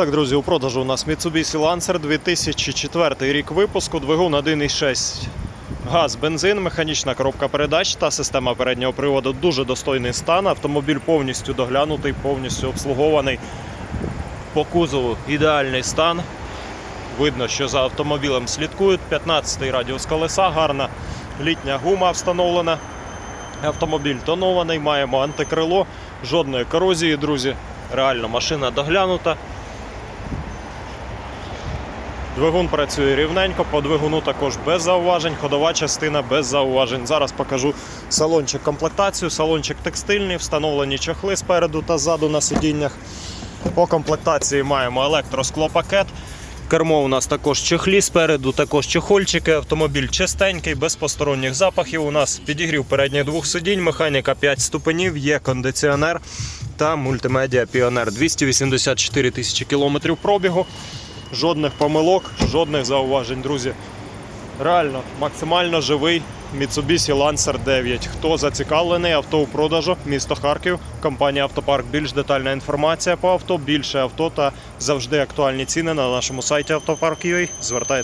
Так, друзі, у продажу у нас Mitsubishi Lancer 2004 рік випуску, двигун 1.6 газ, бензин, механічна коробка передач та система переднього приводу. Дуже достойний стан. Автомобіль повністю доглянутий, повністю обслугований. По кузову ідеальний стан. Видно, що за автомобілем слідкують. 15-й радіус колеса, гарна літня гума встановлена. Автомобіль тонований, маємо антикрило, жодної корозії, друзі. Реально машина доглянута. Двигун працює рівненько, по двигуну також без зауважень, ходова частина без зауважень. Зараз покажу салончик комплектацію. Салончик текстильний, встановлені чохли спереду та ззаду на сидіннях. По комплектації маємо електросклопакет. Кермо у нас також чехлі спереду, також чехольчики. Автомобіль чистенький, без посторонніх запахів. У нас підігрів передніх двох сидінь, механіка 5 ступенів, є кондиціонер та мультимедіа Піонер. 284 тисячі кілометрів пробігу. Жодних помилок, жодних зауважень, друзі. Реально, максимально живий Mitsubishi Lancer 9. Хто зацікавлений авто у продажу, місто Харків, компанія Автопарк. Більш детальна інформація по авто, більше авто та завжди актуальні ціни на нашому сайті автопарк.ua. Звертайтеся.